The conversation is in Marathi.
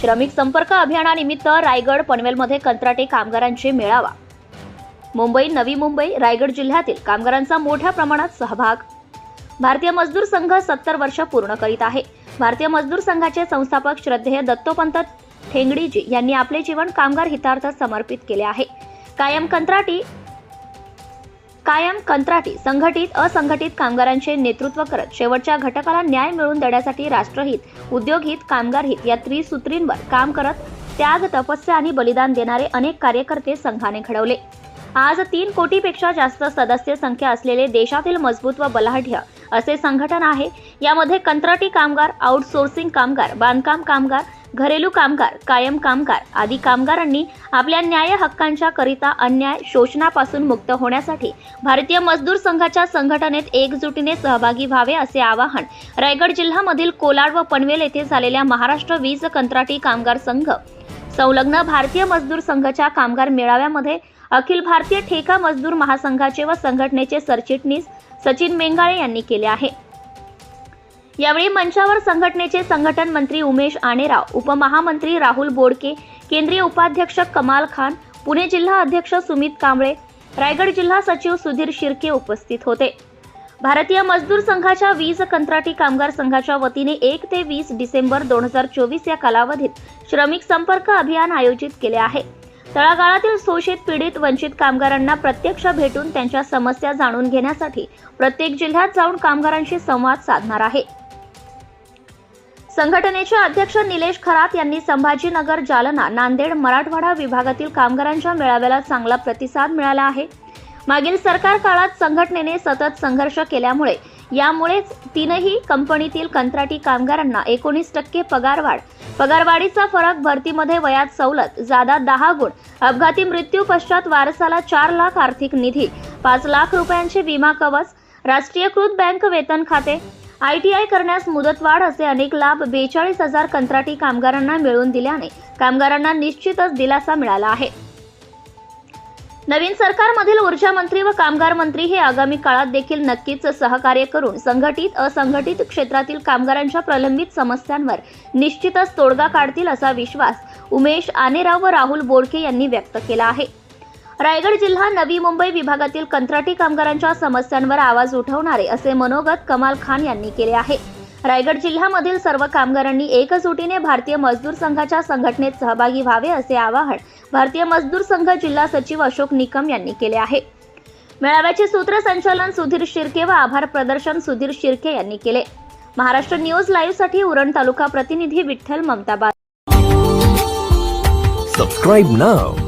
श्रमिक संपर्क अभियानानिमित्त रायगड पनवेलमध्ये कंत्राटी कामगारांची मेळावा. मुंबई नवी मुंबई रायगड जिल्ह्यातील कामगारांचा मोठ्या प्रमाणात सहभाग. भारतीय मजदूर संघ सत्तर वर्ष पूर्ण करीत आहे. भारतीय मजदूर संघाचे संस्थापक श्रद्धेय दत्तोपंत ठेंगडीजी यांनी आपले जीवन कामगार हितार्थ समर्पित केले आहे. कायम कंत्राटी कायम कंत्राटी संघटित असंघटित कामगारांचे नेतृत्व करत शेवटच्या घटकाला न्याय मिळवून देण्यासाठी राष्ट्रहित उद्योगहित कामगार हित या त्रिसूत्रींवर काम करत त्याग तपस्या आणि बलिदान देणारे अनेक कार्यकर्ते संघाने घडवले. आज तीन कोटीपेक्षा जास्त सदस्य संख्या असलेले देशातील मजबूत व बलाढ्य असे संघटन आहे. यामध्ये कंत्राटी कामगार आउटसोर्सिंग कामगार बांधकाम कामगार घरेलू कामगार कायम कामगार आदी कामगारांनी आपल्या न्याय हक्कांच्या करिता अन्याय शोषणापासून मुक्त होण्यासाठी भारतीय मजदूर संघाच्या संघटनेत एकजुटीने सहभागी व्हावे असे आवाहन रायगड जिल्ह्यामधील कोलाड व पनवेल येथे झालेल्या महाराष्ट्र वीज कंत्राटी कामगार संघ संलग्न भारतीय मजदूर संघाच्या कामगार मेळाव्यामध्ये अखिल भारतीय ठेका मजदूर महासंघाचे व संघटनेचे सरचिटणीस सचिन मेंगाळे यांनी केले आहे. यावेळी मंचावर संघटनेचे संघटन मंत्री उमेश आणेराव उपमहामंत्री राहुल बोडके केंद्रीय उपाध्यक्ष कमाल खान पुणे जिल्हा अध्यक्ष सुमित कांबळे रायगड जिल्हा सचिव सुधीर शिर्के उपस्थित होते. भारतीय मजदूर संघाच्या वीज कंत्राटी कामगार संघाच्या वतीने एक ते वीस डिसेंबर दोन हजार चोवीस या कालावधीत श्रमिक संपर्क अभियान आयोजित केले आहे. तळागाळातील शोषित पीडित वंचित कामगारांना प्रत्यक्ष भेटून त्यांच्या समस्या जाणून घेण्यासाठी प्रत्येक जिल्ह्यात जाऊन कामगारांशी संवाद साधणार आहे. संघटनेचे अध्यक्ष निलेश खरात यांनी संभाजीनगर जालना नांदेड मराठवाडा विभागातील कामगारांच्या मेळाव्याला चांगला प्रतिसाद मिळाला आहे. मागील सरकार काळात संघटनेने सतत संघर्ष केल्यामुळे यामुळेच तीनही कंपनीतील कंत्राटी कामगारांना एकोणीस टक्के पगारवाढ पगारवाढीचा फरक भरतीमध्ये वयात सवलत जादा दहा गुण अपघाती मृत्यू पश्चात वारसाला चार लाख आर्थिक निधी पाच लाख रुपयांचे विमा कवच राष्ट्रीयकृत बँक वेतन खाते आयटीआय करण्यास मुदतवाढ असे अनेक लाभ बेचाळीस हजार कंत्राटी कामगारांना मिळवून दिल्याने कामगारांना निश्चितच दिलासा मिळाला आहे. नवीन सरकारमधील ऊर्जा मंत्री व कामगार मंत्री हे आगामी काळात देखील नक्कीच सहकार्य करून संघटित असंघटित क्षेत्रातील कामगारांच्या प्रलंबित समस्यांवर निश्चितच तोडगा काढतील असा विश्वास उमेश आनेराव व राहुल बोडके यांनी व्यक्त केला आहे. रायगड जिल्हा नवी मुंबई विभागातील कंत्राटी कामगारांच्या समस्यांवर आवाज उठवणारे असे मनोगत कमाल खान यांनी केले आहे. रायगड जिल्ह्यामधील सर्व कामगारांनी एकजुटीने भारतीय मजदूर संघाच्या संघटनेत सहभागी व्हावे असे आवाहन भारतीय मजदूर संघ जिल्हा सचिव अशोक निकम यांनी केले आहे. मेळाव्याचे सूत्रसंचालन सुधीर शिर्के व आभार प्रदर्शन सुधीर शिर्के यांनी केले. महाराष्ट्र न्यूज लाईव्हसाठी उरण तालुका प्रतिनिधी Vitthal Mamtabad subscribe now.